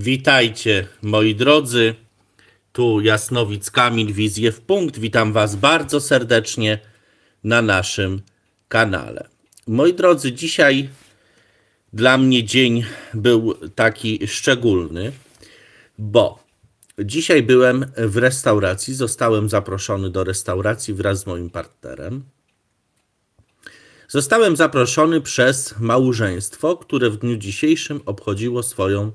Witajcie moi drodzy. Tu Jasnowic Kamil, Wizję w punkt. Witam Was bardzo serdecznie na naszym kanale. Moi drodzy, dzisiaj dla mnie dzień był taki szczególny, bo dzisiaj byłem w restauracji. Zostałem zaproszony do restauracji wraz z moim partnerem. Zostałem zaproszony przez małżeństwo, które w dniu dzisiejszym obchodziło swoją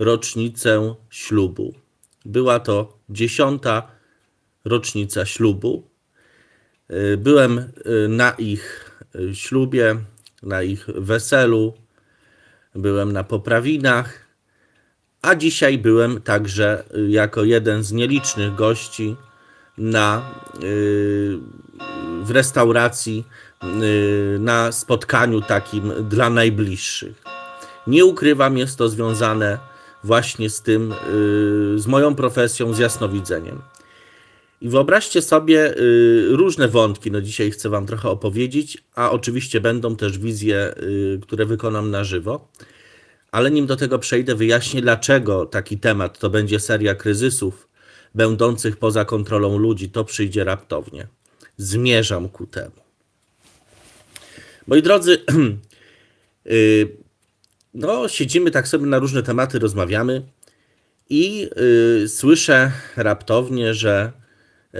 rocznicę ślubu. Była to dziesiąta rocznica ślubu. Y, Byłem y, na ich y, ślubie, na ich weselu, byłem na poprawinach, a dzisiaj byłem także jako jeden z nielicznych gości na, w restauracji, na spotkaniu takim dla najbliższych. Nie ukrywam, jest to związane właśnie z tym, y, z moją profesją, z jasnowidzeniem. I wyobraźcie sobie y, różne wątki, no dzisiaj chcę Wam trochę opowiedzieć, a oczywiście będą też wizje, y, które wykonam na żywo. Ale nim do tego przejdę, wyjaśnię, dlaczego taki temat to będzie seria kryzysów będących poza kontrolą ludzi, to przyjdzie raptownie. Zmierzam ku temu. Moi drodzy, no, siedzimy tak sobie na różne tematy, rozmawiamy i y, słyszę raptownie, że y,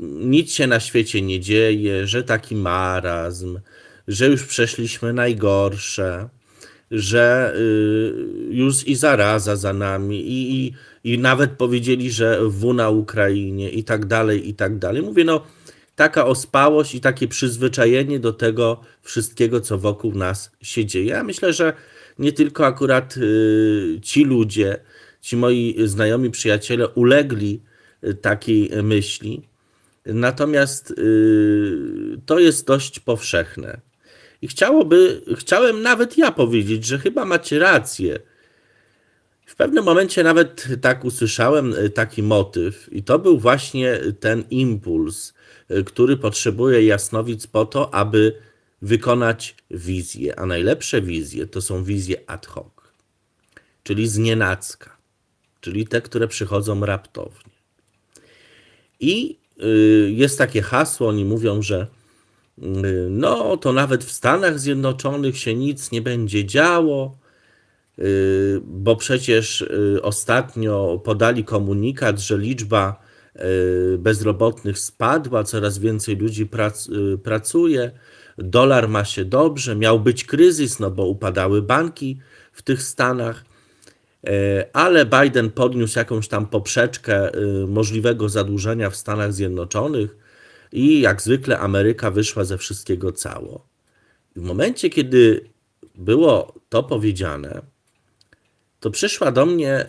nic się na świecie nie dzieje, że taki marazm, że już przeszliśmy najgorsze, że y, już i zaraza za nami, i, i, i nawet powiedzieli, że W na Ukrainie i tak dalej, i tak dalej. Mówię, no, taka ospałość i takie przyzwyczajenie do tego wszystkiego, co wokół nas się dzieje. Ja myślę, że nie tylko akurat y, ci ludzie, ci moi znajomi przyjaciele ulegli y, takiej myśli, natomiast y, to jest dość powszechne. I chciałoby, chciałem nawet ja powiedzieć, że chyba macie rację. W pewnym momencie nawet tak usłyszałem taki motyw, i to był właśnie ten impuls, który potrzebuje jasnowic po to, aby wykonać wizję. A najlepsze wizje to są wizje ad hoc, czyli znienacka, czyli te, które przychodzą raptownie. I y, jest takie hasło, oni mówią, że y, no to nawet w Stanach Zjednoczonych się nic nie będzie działo, y, bo przecież ostatnio podali komunikat, że liczba bezrobotnych spadła, coraz więcej ludzi prac, pracuje, dolar ma się dobrze, miał być kryzys, no bo upadały banki w tych Stanach. E, ale Biden podniósł jakąś tam poprzeczkę y, możliwego zadłużenia w Stanach Zjednoczonych i jak zwykle Ameryka wyszła ze wszystkiego cało. W momencie, kiedy było to powiedziane, to przyszła do mnie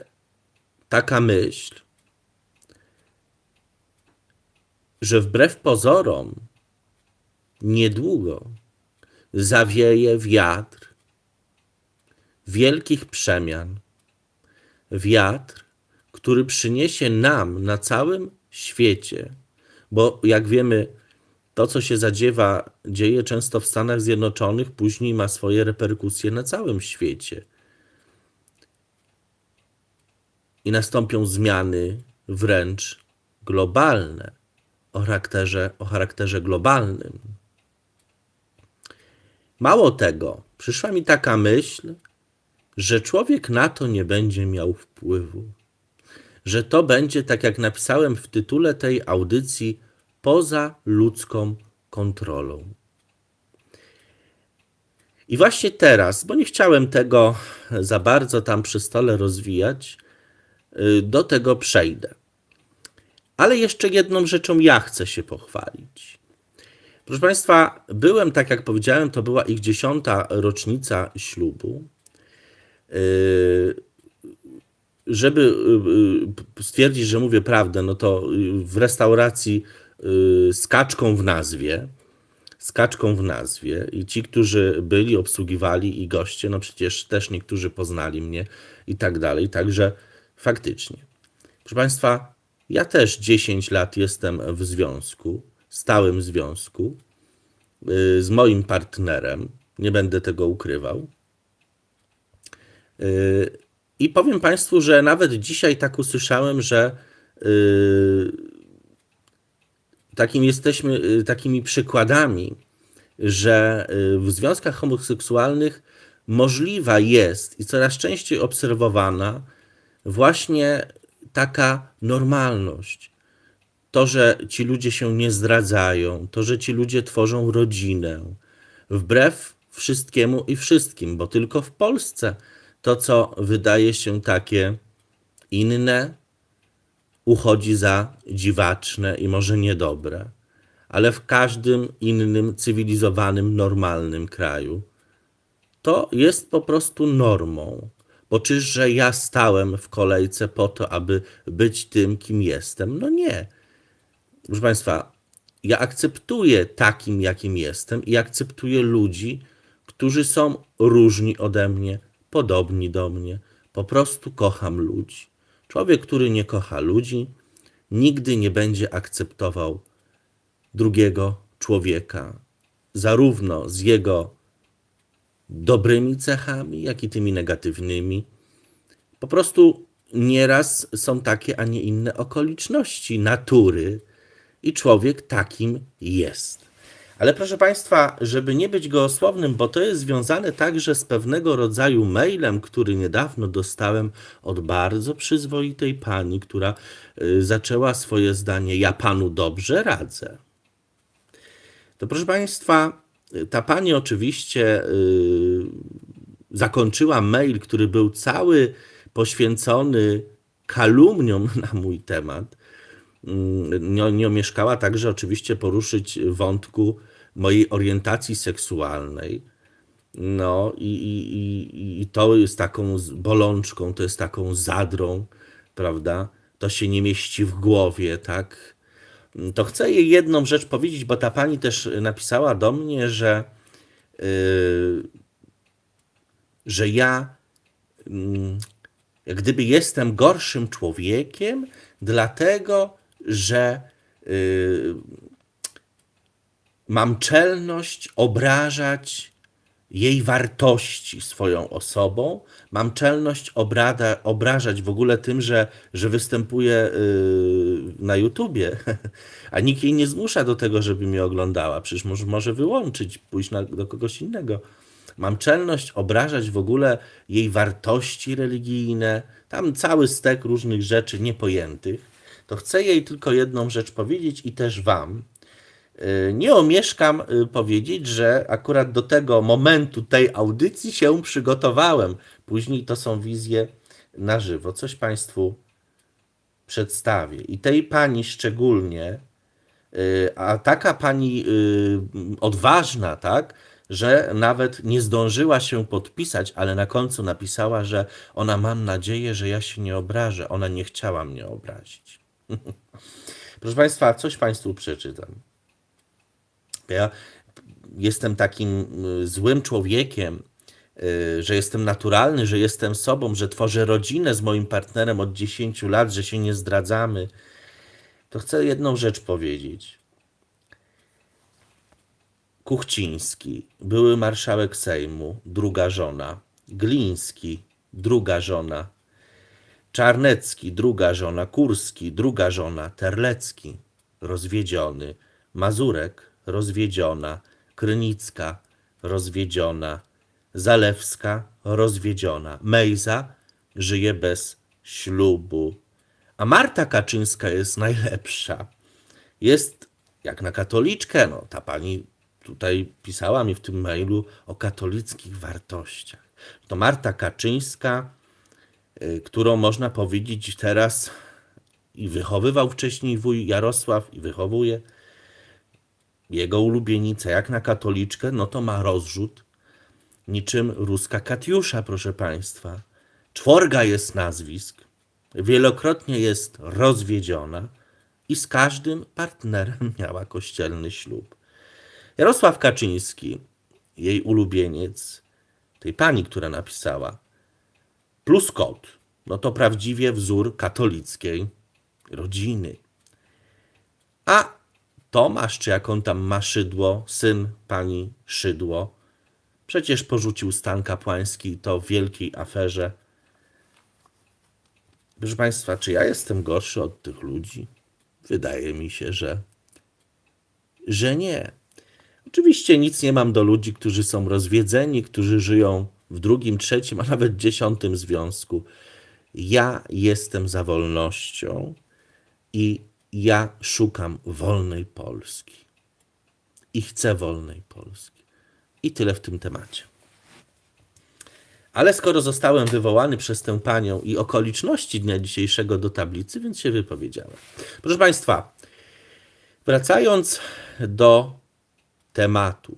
taka myśl, że wbrew pozorom niedługo zawieje wiatr wielkich przemian wiatr, który przyniesie nam na całym świecie, bo jak wiemy, to, co się zadziewa, dzieje często w Stanach Zjednoczonych, później ma swoje reperkusje na całym świecie. I nastąpią zmiany wręcz globalne, o charakterze, o charakterze globalnym. Mało tego, przyszła mi taka myśl, że człowiek na to nie będzie miał wpływu. Że to będzie, tak jak napisałem w tytule tej audycji, poza ludzką kontrolą. I właśnie teraz, bo nie chciałem tego za bardzo tam przy stole rozwijać, y, do tego przejdę. Ale jeszcze jedną rzeczą ja chcę się pochwalić. Proszę Państwa, byłem, tak jak powiedziałem, to była ich dziesiąta rocznica ślubu. Yy, żeby yy, stwierdzić, że mówię prawdę, no to yy, w restauracji yy, z kaczką w nazwie, z kaczką w nazwie i ci, którzy byli, obsługiwali i goście, no przecież też niektórzy poznali mnie i tak dalej, także faktycznie. Proszę Państwa, ja też 10 lat jestem w związku, stałym związku yy, z moim partnerem, nie będę tego ukrywał. Yy, I powiem Państwu, że nawet dzisiaj tak usłyszałem, że yy, takim jesteśmy takimi przykładami, że w związkach homoseksualnych możliwa jest i coraz częściej obserwowana właśnie taka normalność. To, że ci ludzie się nie zdradzają, to, że ci ludzie tworzą rodzinę, wbrew wszystkiemu i wszystkim, bo tylko w Polsce to, co wydaje się takie inne, uchodzi za dziwaczne i może niedobre, ale w każdym innym cywilizowanym, normalnym kraju to jest po prostu normą. Bo czyżże ja stałem w kolejce po to, aby być tym, kim jestem? No nie. Proszę Państwa, ja akceptuję takim, jakim jestem i akceptuję ludzi, którzy są różni ode mnie, podobni do mnie. Po prostu kocham ludzi. Człowiek, który nie kocha ludzi, nigdy nie będzie akceptował drugiego człowieka, zarówno z jego dobrymi cechami, jak i tymi negatywnymi. Po prostu nieraz są takie, a nie inne okoliczności natury i człowiek takim jest. Ale proszę Państwa, żeby nie być gołosłownym, bo to jest związane także z pewnego rodzaju mailem, który niedawno dostałem od bardzo przyzwoitej pani, która y, zaczęła swoje zdanie: Ja panu dobrze radzę. To proszę Państwa, ta pani oczywiście y, zakończyła mail, który był cały poświęcony kalumniom na mój temat. Mm, Nie, nie omieszkała także oczywiście poruszyć wątku mojej orientacji seksualnej. No i, i, i, to jest taką bolączką, to jest taką zadrą, prawda? To się nie mieści w głowie, tak? To chcę jej jedną rzecz powiedzieć, bo ta pani też napisała do mnie, że, yy, że ja mm, jak gdyby jestem gorszym człowiekiem, dlatego że yy, mam czelność obrażać jej wartości swoją osobą. Mam czelność obrada, obrażać w ogóle tym, że, że występuję yy, na YouTubie, a nikt jej nie zmusza do tego, żeby mnie oglądała. Przecież może, może wyłączyć, pójść na, do kogoś innego. Mam czelność obrażać w ogóle jej wartości religijne, tam cały stek różnych rzeczy niepojętych. To chcę jej tylko jedną rzecz powiedzieć i też Wam. Y, Nie omieszkam y, powiedzieć, że akurat do tego momentu tej audycji się przygotowałem. Później to są wizje na żywo. Coś Państwu przedstawię. I tej pani szczególnie, y, a taka pani odważna, tak, że nawet nie zdążyła się podpisać, ale na końcu napisała, że ona mam nadzieję, że ja się nie obrażę. Ona nie chciała mnie obrazić. Proszę Państwa, coś Państwu przeczytam. Ja jestem takim y, złym człowiekiem, y, że jestem naturalny, że jestem sobą, że tworzę rodzinę z moim partnerem od 10 lat, że się nie zdradzamy, to chcę jedną rzecz powiedzieć. Kuchciński, były marszałek Sejmu, druga żona. Gliński, druga żona. Czarnecki, druga żona. Kurski, druga żona. Terlecki, rozwiedziony. Mazurek, rozwiedziona. Krynicka, rozwiedziona. Zalewska, rozwiedziona. Mejza żyje bez ślubu. A Marta Kaczyńska jest najlepsza. Jest jak na katoliczkę, no ta pani tutaj pisała mi w tym mailu o katolickich wartościach. To Marta Kaczyńska, którą można powiedzieć teraz i wychowywał wcześniej wuj Jarosław i wychowuje jego ulubienica, jak na katoliczkę, no to ma rozrzut niczym ruska Katiusza, proszę Państwa. Czworga jest nazwisk, wielokrotnie jest rozwiedziona i z każdym partnerem miała kościelny ślub. Jarosław Kaczyński, jej ulubieniec, tej pani, która napisała, plus kot, no to prawdziwie wzór katolickiej rodziny. A Tomasz, czy jak on tam ma szydło, syn pani Szydło, przecież porzucił stan kapłański i to w wielkiej aferze. Proszę Państwa, czy ja jestem gorszy od tych ludzi? Wydaje mi się, że, że nie. Oczywiście nic nie mam do ludzi, którzy są rozwiedzeni, którzy żyją w drugim, trzecim, a nawet dziesiątym związku. Ja jestem za wolnością i ja szukam wolnej Polski. I chcę wolnej Polski. I tyle w tym temacie. Ale skoro zostałem wywołany przez tę panią i okoliczności dnia dzisiejszego do tablicy, więc się wypowiedziałem. Proszę Państwa, wracając do tematu.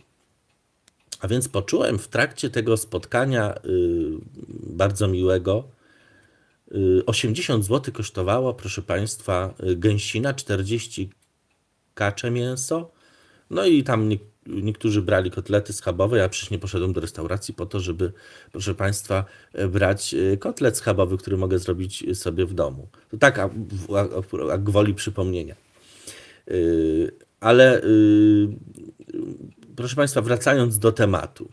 A więc poczułem w trakcie tego spotkania y, bardzo miłego. y, 80 zł kosztowało, proszę Państwa, y, gęsina, 40 kacze mięso. No i tam nie, niektórzy brali kotlety schabowe. Ja przecież nie poszedłem do restauracji po to, żeby, proszę Państwa, brać e, kotlet schabowy, który mogę zrobić sobie w domu. To tak, a, a, a gwoli przypomnienia. Ale proszę Państwa, wracając do tematu.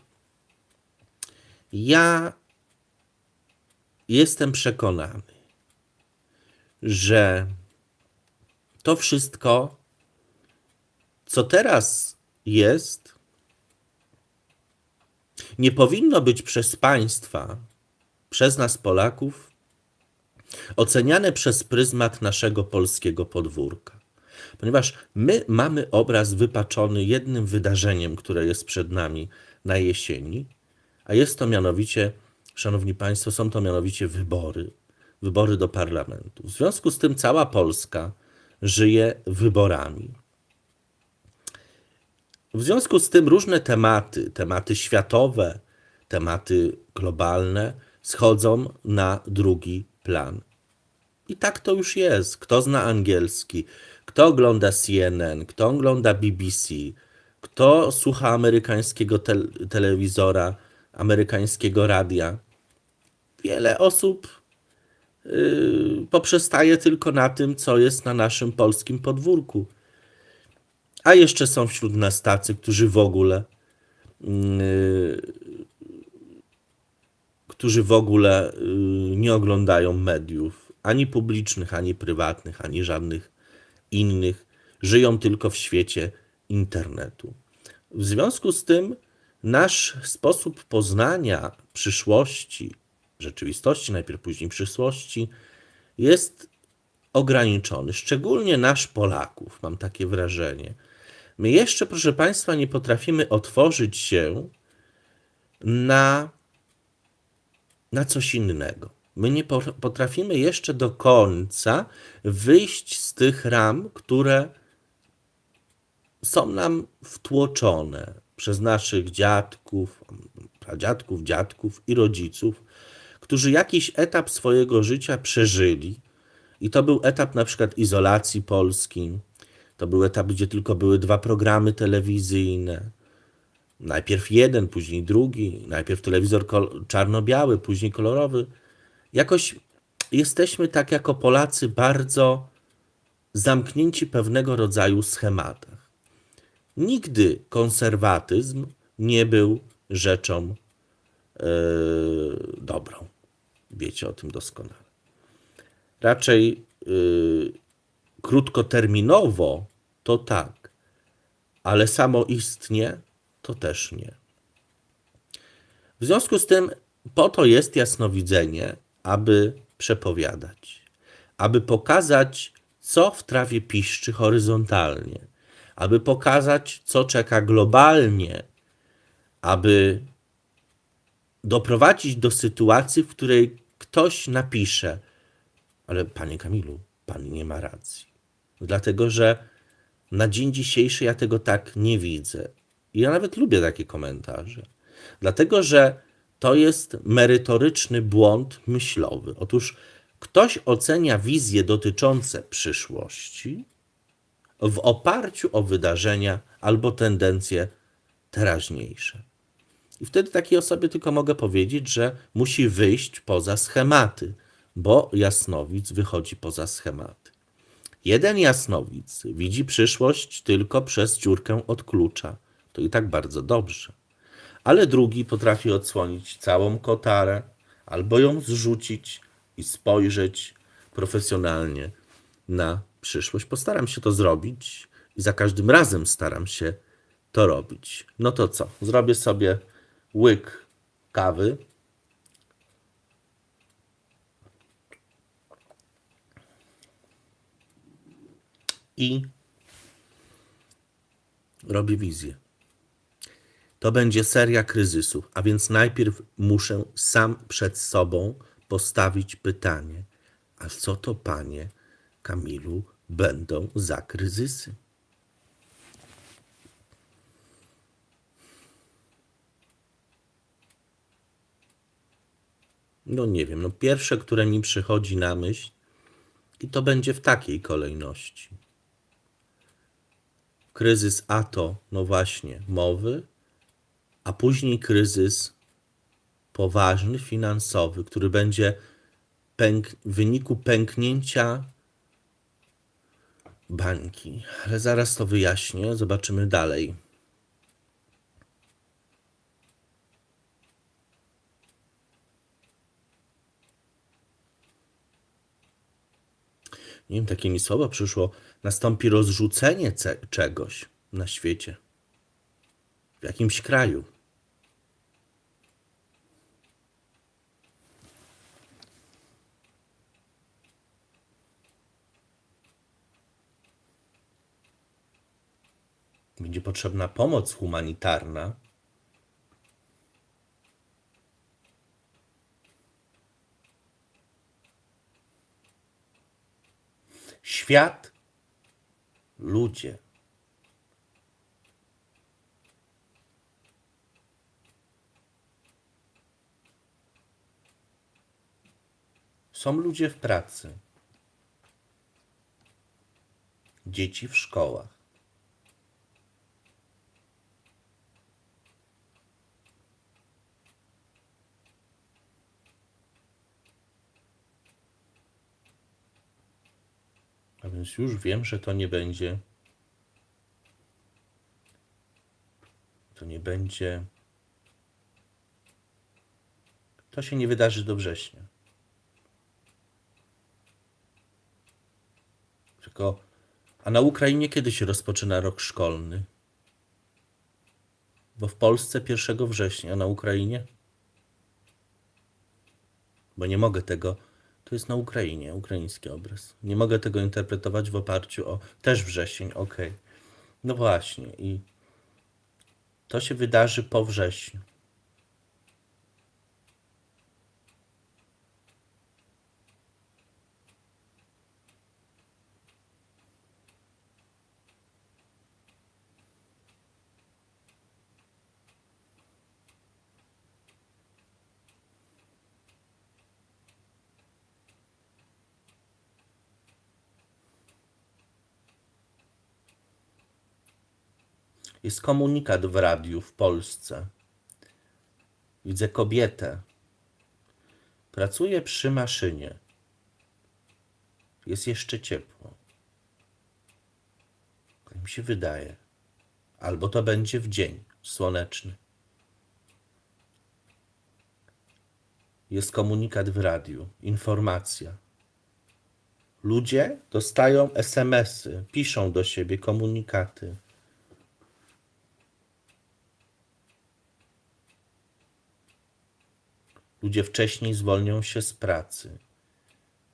Ja jestem przekonany, że to wszystko, co teraz jest, nie powinno być przez państwa, przez nas Polaków, oceniane przez pryzmat naszego polskiego podwórka. Ponieważ my mamy obraz wypaczony jednym wydarzeniem, które jest przed nami na jesieni, a jest to mianowicie, Szanowni Państwo, są to mianowicie wybory, wybory do parlamentu. W związku z tym cała Polska żyje wyborami. W związku z tym różne tematy, tematy światowe, tematy globalne schodzą na drugi plan. I tak to już jest. Kto zna angielski, kto ogląda CNN, kto ogląda BBC, kto słucha amerykańskiego tel telewizora, amerykańskiego radia. Wiele osób yy, poprzestaje tylko na tym, co jest na naszym polskim podwórku. A jeszcze są wśród nas tacy, którzy w ogóle, yy, którzy w ogóle yy, nie oglądają mediów, ani publicznych, ani prywatnych, ani żadnych innych. Żyją tylko w świecie internetu. W związku z tym nasz sposób poznania przyszłości, rzeczywistości, najpierw później przyszłości, jest ograniczony. Szczególnie nasz Polaków, mam takie wrażenie. My jeszcze, proszę Państwa, nie potrafimy otworzyć się na, na coś innego. My nie po- potrafimy jeszcze do końca wyjść z tych ram, które są nam wtłoczone przez naszych dziadków, pradziadków, dziadków i rodziców, którzy jakiś etap swojego życia przeżyli. I to był etap na przykład izolacji Polski. To był etap, gdzie tylko były dwa programy telewizyjne. Najpierw jeden, później drugi. Najpierw telewizor czarno-biały, później kolorowy. Jakoś jesteśmy tak jako Polacy bardzo zamknięci pewnego rodzaju schematach. Nigdy konserwatyzm nie był rzeczą e, dobrą. Wiecie o tym doskonale. Raczej y, krótkoterminowo to tak, ale samoistnie to też nie. W związku z tym po to jest jasnowidzenie, aby przepowiadać, aby pokazać, co w trawie piszczy horyzontalnie, aby pokazać, co czeka globalnie, aby doprowadzić do sytuacji, w której ktoś napisze, ale panie Kamilu, pan nie ma racji. Dlatego, że na dzień dzisiejszy ja tego tak nie widzę. I ja nawet lubię takie komentarze. Dlatego, że to jest merytoryczny błąd myślowy. Otóż ktoś ocenia wizje dotyczące przyszłości w oparciu o wydarzenia albo tendencje teraźniejsze. I wtedy takiej osobie tylko mogę powiedzieć, że musi wyjść poza schematy, bo jasnowic wychodzi poza schematy. Jeden jasnowic widzi przyszłość tylko przez dziurkę od klucza. To i tak bardzo dobrze. Ale drugi potrafi odsłonić całą kotarę, albo ją zrzucić i spojrzeć profesjonalnie na przyszłość. Postaram się to zrobić i za każdym razem staram się to robić. No to co? Zrobię sobie łyk kawy. I robię wizję. To będzie seria kryzysów, a więc najpierw muszę sam przed sobą postawić pytanie: a co to, panie Kamilu, będą za kryzysy? No nie wiem, no pierwsze, które mi przychodzi na myśl, i to będzie w takiej kolejności. Kryzys a to, no właśnie, mowy, a później kryzys poważny, finansowy, który będzie pęk, w wyniku pęknięcia bańki. Ale zaraz to wyjaśnię, zobaczymy dalej. Nie wiem, takie mi słowo przyszło. Nastąpi rozrzucenie ce- czegoś na świecie. W jakimś kraju. Będzie potrzebna pomoc humanitarna. Świat, ludzie. Są ludzie w pracy, dzieci w szkołach. A więc już wiem, że to nie będzie. To nie będzie. To się nie wydarzy do września. Tylko. A na Ukrainie kiedy się rozpoczyna rok szkolny? Bo w Polsce 1 września, a na Ukrainie? Bo nie mogę tego. To jest na Ukrainie, ukraiński obraz. Nie mogę tego interpretować w oparciu o też wrzesień, okej. No właśnie, i to się wydarzy po wrześniu. Jest komunikat w radiu w Polsce. Widzę kobietę. Pracuje przy maszynie. Jest jeszcze ciepło. Tak mi się wydaje. Albo to będzie w dzień słoneczny. Jest komunikat w radiu, informacja. Ludzie dostają SMS-y, piszą do siebie komunikaty. Ludzie wcześniej zwolnią się z pracy,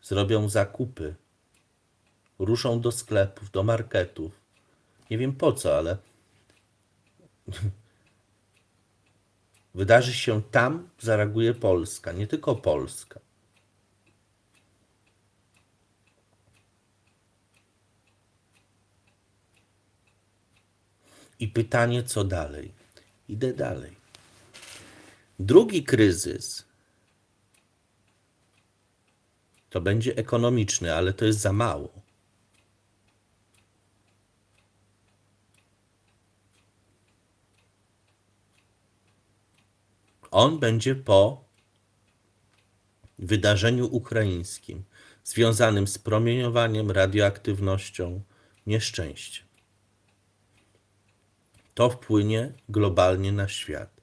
zrobią zakupy, ruszą do sklepów, do marketów. Nie wiem po co, ale wydarzy się tam, zareaguje Polska, nie tylko Polska. I pytanie, co dalej? Idę dalej. Drugi kryzys to będzie ekonomiczny, ale to jest za mało. On będzie po wydarzeniu ukraińskim, związanym z promieniowaniem, radioaktywnością, nieszczęściem. To wpłynie globalnie na świat.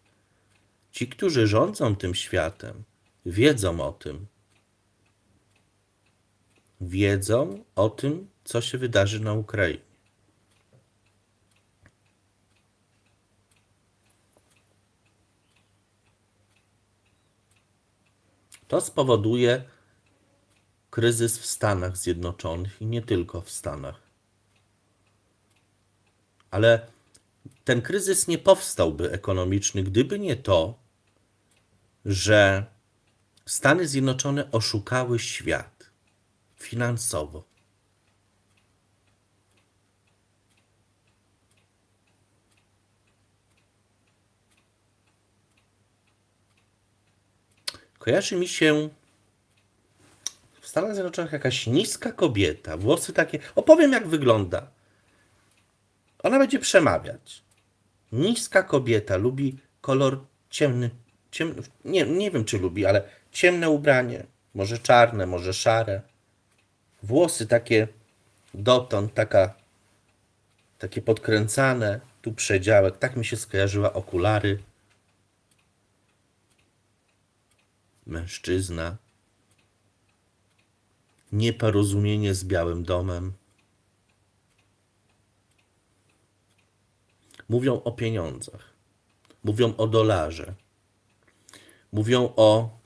Ci, którzy rządzą tym światem, wiedzą o tym, wiedzą o tym, co się wydarzy na Ukrainie. To spowoduje kryzys w Stanach Zjednoczonych i nie tylko w Stanach. Ale ten kryzys nie powstałby ekonomiczny, gdyby nie to, że Stany Zjednoczone oszukały świat finansowo. Kojarzy mi się w Stanach Zjednoczonych jakaś niska kobieta, włosy takie. Opowiem, jak wygląda. Ona będzie przemawiać. Niska kobieta lubi kolor ciemny. ciemny nie, nie wiem, czy lubi, ale ciemne ubranie. Może czarne, może szare. Włosy takie dotąd, taka, takie podkręcane. Tu przedziałek. Tak mi się skojarzyła okulary. Mężczyzna. Nieporozumienie z Białym Domem. Mówią o pieniądzach. Mówią o dolarze. Mówią o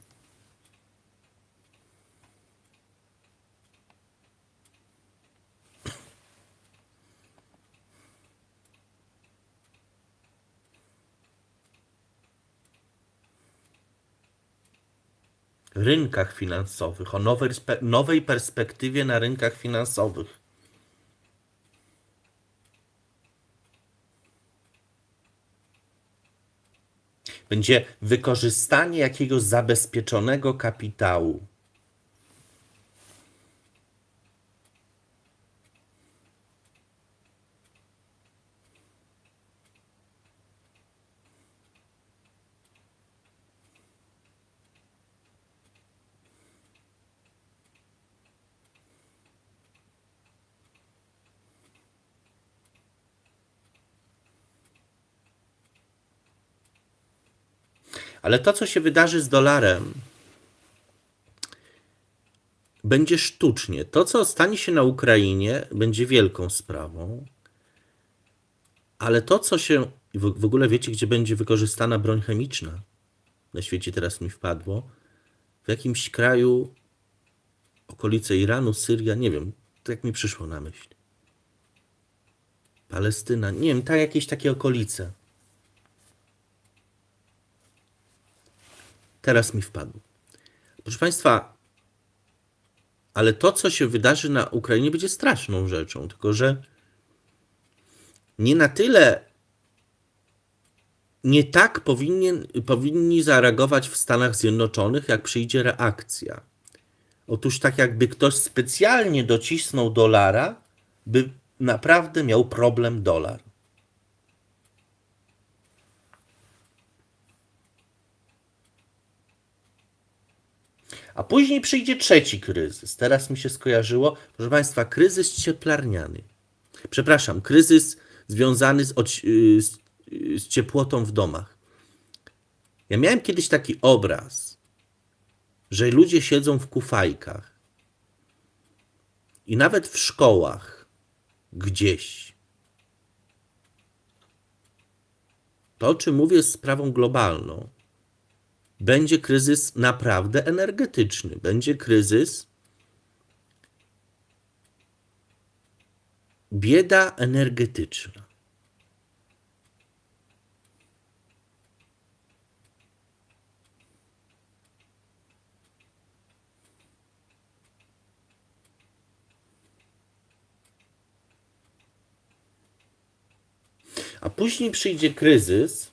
rynkach finansowych, o nowej, nowej perspektywie na rynkach finansowych. Będzie wykorzystanie jakiegoś zabezpieczonego kapitału. Ale to, co się wydarzy z dolarem, będzie sztucznie. To, co stanie się na Ukrainie, będzie wielką sprawą. Ale to, co się. W, ogóle wiecie, gdzie będzie wykorzystana broń chemiczna? Na świecie teraz mi wpadło. W jakimś kraju, okolice Iranu, Syria, nie wiem, to jak mi przyszło na myśl. Palestyna, nie wiem, tak jakieś takie okolice. Teraz mi wpadł. Proszę Państwa, ale to, co się wydarzy na Ukrainie, będzie straszną rzeczą, tylko że nie na tyle, nie tak powinien, powinni zareagować w Stanach Zjednoczonych, jak przyjdzie reakcja. Otóż tak jakby ktoś specjalnie docisnął dolara, by naprawdę miał problem dolar. A później przyjdzie trzeci kryzys. Teraz mi się skojarzyło, proszę Państwa, kryzys cieplarniany. Przepraszam, kryzys związany z, z, z ciepłotą w domach. Ja miałem kiedyś taki obraz, że ludzie siedzą w kufajkach i nawet w szkołach gdzieś. To, o czym mówię, jest sprawą globalną będzie kryzys naprawdę energetyczny. Będzie kryzys bieda energetyczna. A później przyjdzie kryzys,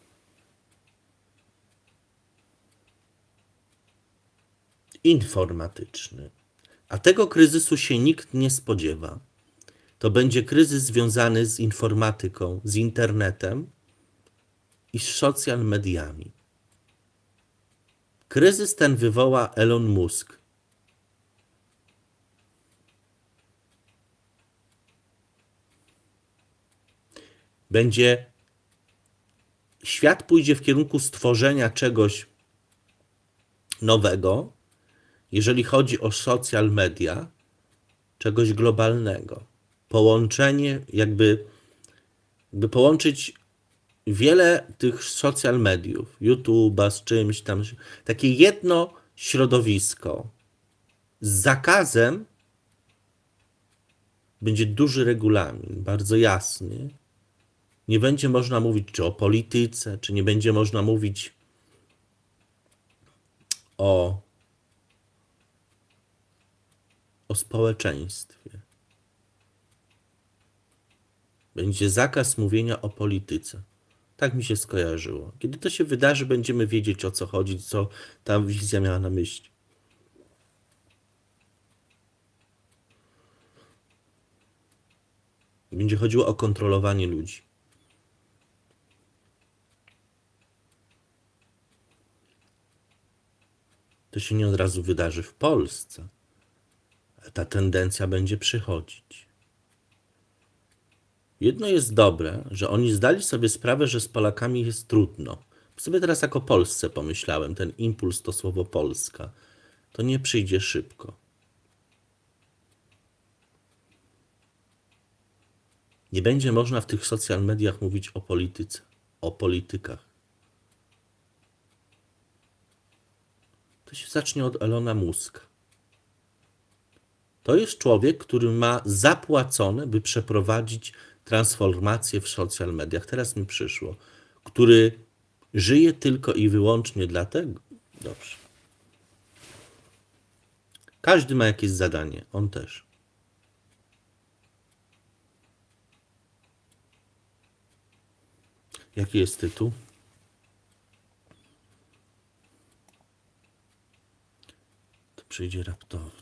informatyczny. A tego kryzysu się nikt nie spodziewa. To będzie kryzys związany z informatyką, z internetem i z social mediami. Kryzys ten wywoła Elon Musk. Będzie świat pójdzie w kierunku stworzenia czegoś nowego, jeżeli chodzi o social media, czegoś globalnego. Połączenie, jakby, jakby połączyć wiele tych social mediów, YouTube'a z czymś tam, takie jedno środowisko z zakazem będzie duży regulamin, bardzo jasny. Nie będzie można mówić czy o polityce, czy nie będzie można mówić o, o społeczeństwie. Będzie zakaz mówienia o polityce. Tak mi się skojarzyło. Kiedy to się wydarzy, będziemy wiedzieć o co chodzi, co ta wizja miała na myśli. Będzie chodziło o kontrolowanie ludzi. To się nie od razu wydarzy w Polsce. Ta tendencja będzie przychodzić. Jedno jest dobre, że oni zdali sobie sprawę, że z Polakami jest trudno. Sobie teraz jako Polsce pomyślałem, ten impuls to słowo Polska. To nie przyjdzie szybko. Nie będzie można w tych social mediach mówić o polityce, o politykach. To się zacznie od Elona Muska. To jest człowiek, który ma zapłacone, by przeprowadzić transformację w social mediach. Teraz mi przyszło. Który żyje tylko i wyłącznie dlatego. Dobrze. Każdy ma jakieś zadanie, on też. Jaki jest tytuł? To przyjdzie raptownie.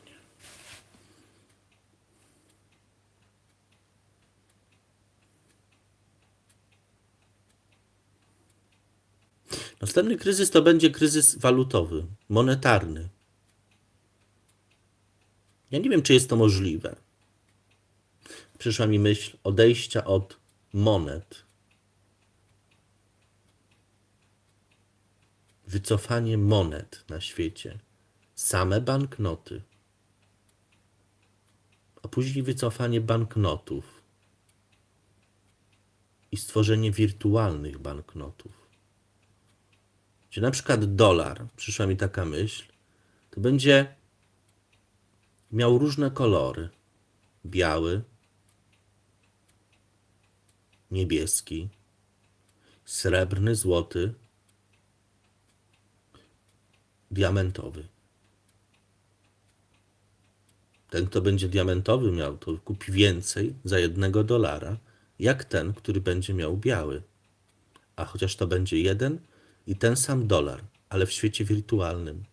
Następny kryzys to będzie kryzys walutowy, monetarny. Ja nie wiem, czy jest to możliwe. Przyszła mi myśl odejścia od monet. Wycofanie monet na świecie. Same banknoty. A później wycofanie banknotów. I stworzenie wirtualnych banknotów. Gdzie na przykład dolar, przyszła mi taka myśl, to będzie miał różne kolory. Biały, niebieski, srebrny, złoty, diamentowy. Ten, kto będzie diamentowy miał, to kupi więcej za jednego dolara, jak ten, który będzie miał biały. A chociaż to będzie jeden i ten sam dolar, ale w świecie wirtualnym.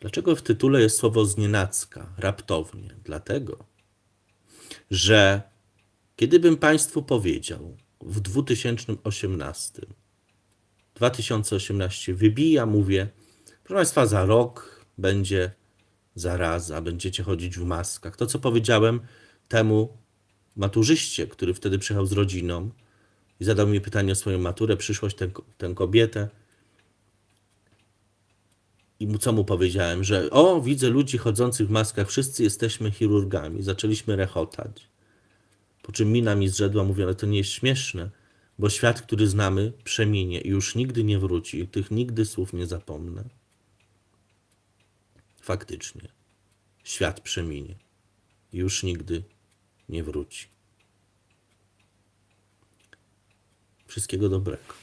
Dlaczego w tytule jest słowo znienacka, raptownie? Dlatego, że kiedybym Państwu powiedział w 2018, 2018 wybija, mówię, proszę Państwa, za rok będzie zaraza, będziecie chodzić w maskach. To, co powiedziałem temu maturzyście, który wtedy przyjechał z rodziną i zadał mi pytanie o swoją maturę, przyszłość, tę, tę kobietę. I mu co mu powiedziałem, że o, widzę ludzi chodzących w maskach, wszyscy jesteśmy chirurgami. Zaczęliśmy rechotać. Po czym mina mi zrzedła, mówię, ale to nie jest śmieszne, bo świat, który znamy, przeminie i już nigdy nie wróci. Tych nigdy słów nie zapomnę. Faktycznie. Świat przeminie i już nigdy nie wróci. Wszystkiego dobrego.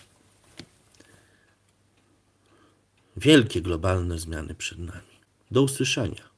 Wielkie globalne zmiany przed nami. Do usłyszenia.